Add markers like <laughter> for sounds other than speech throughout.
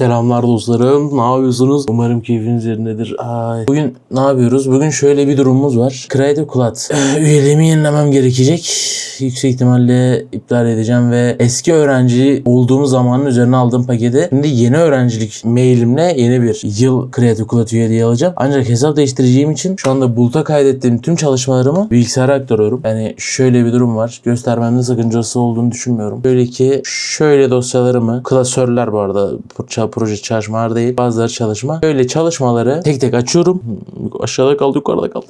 Selamlar dostlarım. Ne yapıyorsunuz? Umarım keyfiniz yerindedir. Ay. Bugün ne yapıyoruz? Bugün şöyle bir durumumuz var. Creative Cloud. Ee, üyeliğimi yenilemem gerekecek. Yüksek ihtimalle iptal edeceğim ve eski öğrenci olduğum zamanın üzerine aldığım paketi şimdi yeni öğrencilik mailimle yeni bir yıl Creative Cloud üyeliği alacağım. Ancak hesap değiştireceğim için şu anda buluta kaydettiğim tüm çalışmalarımı bilgisayara aktarıyorum. Yani şöyle bir durum var. Göstermemde sakıncası olduğunu düşünmüyorum. Böyle ki şöyle dosyalarımı klasörler bu arada pro- proje çalışmalar değil. Bazıları çalışma. Böyle çalışmaları tek tek açıyorum. Aşağıda kaldı yukarıda kaldı.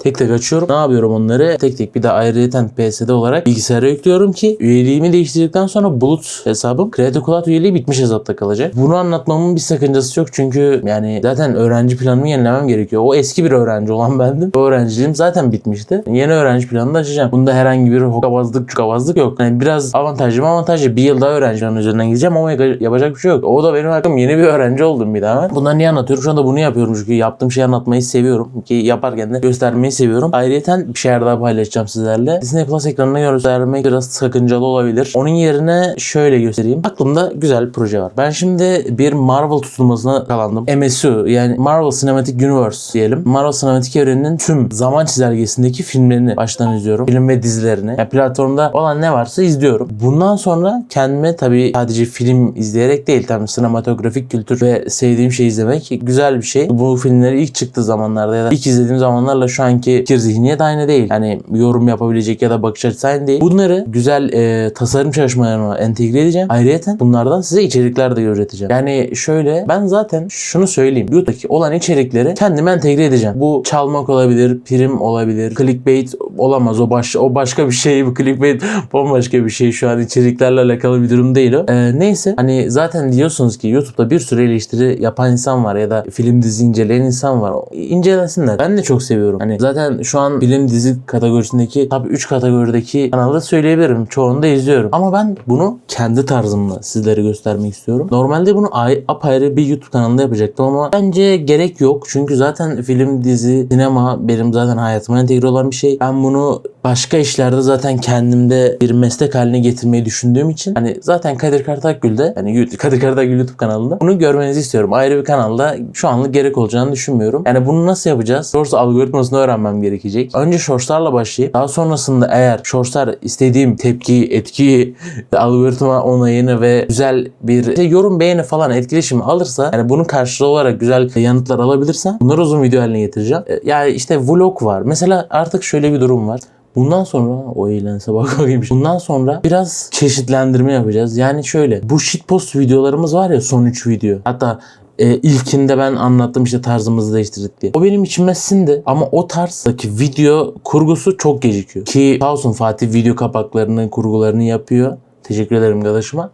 Tek tek açıyorum. Ne yapıyorum onları? Tek tek bir de ayrıyeten PSD olarak bilgisayara yüklüyorum ki üyeliğimi değiştirdikten sonra bulut hesabım Creative Cloud üyeliği bitmiş hesapta kalacak. Bunu anlatmamın bir sakıncası yok çünkü yani zaten öğrenci planımı yenilemem gerekiyor. O eski bir öğrenci olan bendim. O öğrenciliğim zaten bitmişti. Yeni öğrenci planını açacağım. Bunda herhangi bir hokabazlık, çukabazlık yok. Yani biraz avantajlı mı avantajlı. Bir yıl daha öğrenci planı üzerinden gideceğim ama yapacak bir şey yok. O da benim hakkım. Yeni bir öğrenci oldum bir daha. ben. Bunları niye anlatıyorum? Şu anda bunu yapıyorum çünkü yaptığım şeyi anlatmayı seviyorum. Ki yaparken de göstermeyi seviyorum. Ayrıca bir şeyler daha paylaşacağım sizlerle. Disney Plus ekranına göstermek biraz sakıncalı olabilir. Onun yerine şöyle göstereyim. Aklımda güzel bir proje var. Ben şimdi bir Marvel tutulmasına kalandım. MSU yani Marvel Cinematic Universe diyelim. Marvel Cinematic evreninin tüm zaman çizelgesindeki filmlerini baştan izliyorum. Film ve dizilerini. Yani platformda olan ne varsa izliyorum. Bundan sonra kendime tabii sadece film izleyerek değil tabii sinematografik kültür ve sevdiğim şey izlemek güzel bir şey. Bu filmleri ilk çıktığı zamanlarda ya da ilk izlediğim zamanlarla şu anki fikir zihniyet aynı değil. Yani yorum yapabilecek ya da bakış açısı aynı değil. Bunları güzel e, tasarım çalışmalarıma entegre edeceğim. Ayrıca bunlardan size içerikler de üreteceğim. Yani şöyle ben zaten şunu söyleyeyim. YouTube'daki olan içerikleri kendime entegre edeceğim. Bu çalmak olabilir, prim olabilir, clickbait olamaz. O baş, o başka bir şey. <laughs> Bu clickbait bambaşka bir şey. Şu an içeriklerle alakalı bir durum değil o. E, neyse hani zaten diyorsunuz ki YouTube'da bir sürü eleştiri yapan insan var ya da film dizi inceleyen insan var. İncelesinler. Ben de çok seviyorum. Hani zaten şu an film dizi kategorisindeki tabii 3 kategorideki kanalı söyleyebilirim. Çoğunu da izliyorum. Ama ben bunu kendi tarzımla sizlere göstermek istiyorum. Normalde bunu ay- apayrı bir YouTube kanalında yapacaktım ama bence gerek yok. Çünkü zaten film, dizi, sinema benim zaten hayatıma entegre olan bir şey. Ben bunu başka işlerde zaten kendimde bir meslek haline getirmeyi düşündüğüm için hani zaten Kadir Kartakgül'de hani Kadir Kartakgül YouTube kanalında bunu görmenizi istiyorum. Ayrı bir kanalda şu anlık gerek olacağını düşünmüyorum. Yani bunu nasıl yapacağız? Shorts algoritmasını öğrenmem gerekecek. Önce shortslarla başlayıp daha sonrasında eğer shortslar istediğim tepki, etkiyi, <laughs> algoritma onayını ve güzel bir işte yorum, beğeni falan etkileşimi alırsa yani bunun karşılığı olarak güzel yanıtlar alabilirsem bunları uzun video haline getireceğim. E, Yani işte vlog var. Mesela artık şöyle bir durum var. Bundan sonra o eğlense bak bakayım. Bundan sonra biraz çeşitlendirme yapacağız. Yani şöyle bu shitpost videolarımız var ya son 3 video. Hatta e, ilkinde ben anlattım işte tarzımızı değiştirdik diye. O benim içime sindi ama o tarzdaki video kurgusu çok gecikiyor. Ki sağ olsun Fatih video kapaklarını, kurgularını yapıyor. Teşekkür ederim arkadaşıma.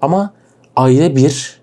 Ama ayda bir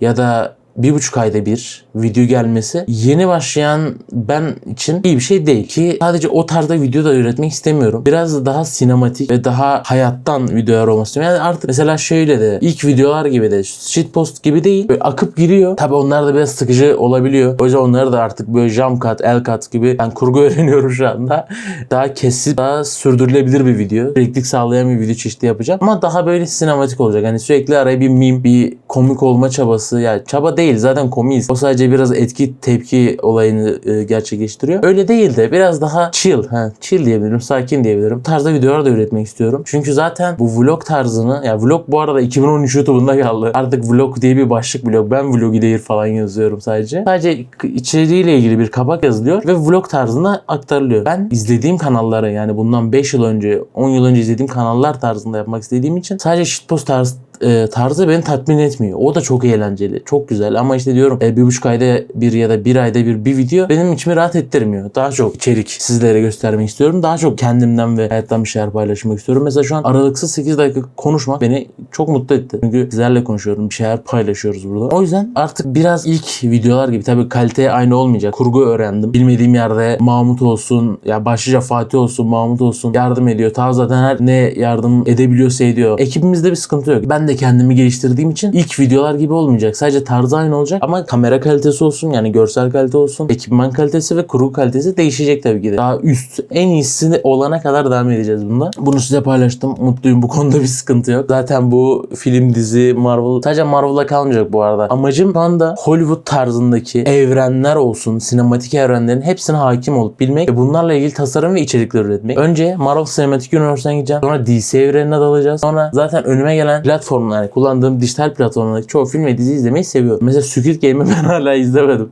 ya da bir buçuk ayda bir video gelmesi yeni başlayan ben için iyi bir şey değil. Ki sadece o tarzda video da üretmek istemiyorum. Biraz da daha sinematik ve daha hayattan videolar olması. Yani artık mesela şöyle de ilk videolar gibi de shitpost gibi değil. Böyle akıp giriyor. Tabi onlar da biraz sıkıcı olabiliyor. O yüzden onları da artık böyle jump cut, el cut gibi ben kurgu <laughs> öğreniyorum şu anda. Daha kesip daha sürdürülebilir bir video. Süreklilik sağlayan bir video çeşidi yapacağım. Ama daha böyle sinematik olacak. Hani sürekli araya bir meme, bir komik olma çabası. Yani çaba değil zaten komiyiz. O sadece biraz etki tepki olayını e, gerçekleştiriyor. Öyle değil de biraz daha chill. Ha, chill diyebilirim, sakin diyebilirim. Tarzda videolar da üretmek istiyorum. Çünkü zaten bu vlog tarzını, ya vlog bu arada 2013 YouTube'unda kaldı. Artık vlog diye bir başlık yok. Ben vlogi değil falan yazıyorum sadece. Sadece içeriğiyle ilgili bir kapak yazılıyor ve vlog tarzında aktarılıyor. Ben izlediğim kanalları yani bundan 5 yıl önce, 10 yıl önce izlediğim kanallar tarzında yapmak istediğim için sadece shitpost tarzı e, tarzı beni tatmin etmiyor. O da çok eğlenceli. Çok güzel ama işte diyorum e, bir buçuk ayda bir ya da bir ayda bir bir video benim içimi rahat ettirmiyor. Daha çok içerik sizlere göstermek istiyorum. Daha çok kendimden ve hayattan bir şeyler paylaşmak istiyorum. Mesela şu an aralıksız 8 dakika konuşmak beni çok mutlu etti. Çünkü sizlerle konuşuyorum. Bir şeyler paylaşıyoruz burada. O yüzden artık biraz ilk videolar gibi tabii kalite aynı olmayacak. Kurgu öğrendim. Bilmediğim yerde Mahmut olsun ya başlıca Fatih olsun Mahmut olsun yardım ediyor. Ta zaten her ne yardım edebiliyorsa ediyor. Ekibimizde bir sıkıntı yok. Ben de de kendimi geliştirdiğim için ilk videolar gibi olmayacak. Sadece tarzı aynı olacak ama kamera kalitesi olsun yani görsel kalite olsun, ekipman kalitesi ve kurgu kalitesi değişecek tabii ki de. Daha üst en iyisi olana kadar devam edeceğiz bunda. Bunu size paylaştım. Mutluyum bu konuda bir sıkıntı yok. Zaten bu film, dizi, Marvel sadece Marvel'la kalmayacak bu arada. Amacım şu anda Hollywood tarzındaki evrenler olsun, sinematik evrenlerin hepsine hakim olup bilmek ve bunlarla ilgili tasarım ve içerikler üretmek. Önce Marvel Cinematic Universe'dan gideceğim. Sonra DC evrenine dalacağız. Sonra zaten önüme gelen platformlar, yani kullandığım dijital platformlardaki çoğu film ve dizi izlemeyi seviyorum. Mesela Squid Game'i <laughs> ben hala izlemedim.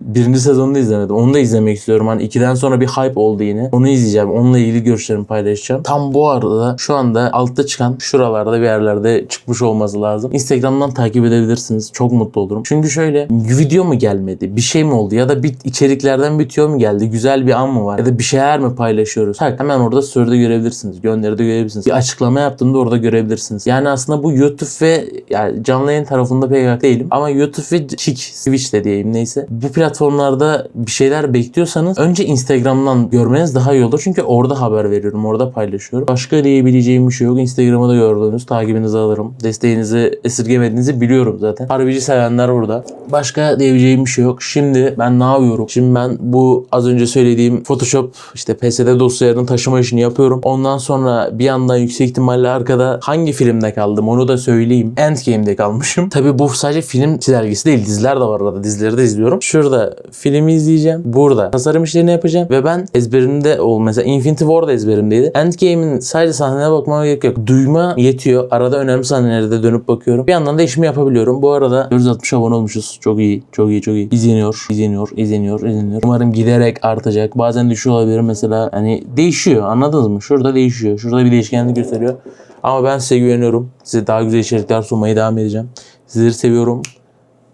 Birinci sezonunu izlemedim. Onu da izlemek istiyorum. Hani ikiden sonra bir hype oldu yine. Onu izleyeceğim. Onunla ilgili görüşlerimi paylaşacağım. Tam bu arada şu anda altta çıkan şuralarda bir yerlerde çıkmış olması lazım. Instagram'dan takip edebilirsiniz. Çok mutlu olurum. Çünkü şöyle video mu gelmedi? Bir şey mi oldu? Ya da bir içeriklerden bitiyor mu geldi? Güzel bir an mı var? Ya da bir şeyler mi paylaşıyoruz? Tak hemen orada story'de görebilirsiniz. Gönderide görebilirsiniz. Bir açıklama yaptığımda orada görebilirsiniz. Yani aslında bu YouTube ve yani canlı yayın tarafında pek değilim. Ama YouTube ve Kick, Twitch de diyeyim neyse. Bu platformlarda bir şeyler bekliyorsanız önce Instagram'dan görmeniz daha iyi olur. Çünkü orada haber veriyorum. Orada paylaşıyorum. Başka diyebileceğim bir şey yok. Instagram'ı da gördüğünüz takibinizi alırım. Desteğinizi esirgemediğinizi biliyorum zaten. Harbici sevenler burada. Başka diyebileceğim bir şey yok. Şimdi ben ne yapıyorum? Şimdi ben bu az önce söylediğim Photoshop işte PSD dosyalarının taşıma işini yapıyorum. Ondan sonra bir yandan yüksek ihtimalle arkada hangi filmde kaldım onu da söyleyeyim. Endgame'de kalmışım. Tabi bu sadece film çizelgesi değil. Diziler de var arada. Dizileri de izliyorum. Şurada filmi izleyeceğim. Burada tasarım işlerini yapacağım. Ve ben ezberimde ol. Mesela Infinity War da ezberimdeydi. Endgame'in sadece sahnelerine bakmama gerek yok. Duyma yetiyor. Arada önemli sahnelere de dönüp bakıyorum. Bir yandan da işimi yapabiliyorum. Bu arada 460 abone olmuşuz. Çok iyi. Çok iyi. Çok iyi. İzleniyor. izleniyor, izleniyor, izleniyor. Umarım giderek artacak. Bazen düşüyor olabilir mesela. Hani değişiyor. Anladınız mı? Şurada değişiyor. Şurada bir değişkenlik gösteriyor. Ama ben size güveniyorum. Size daha güzel içerikler sunmaya devam edeceğim. Sizleri seviyorum.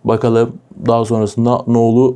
Bakalım daha sonrasında ne oluyor?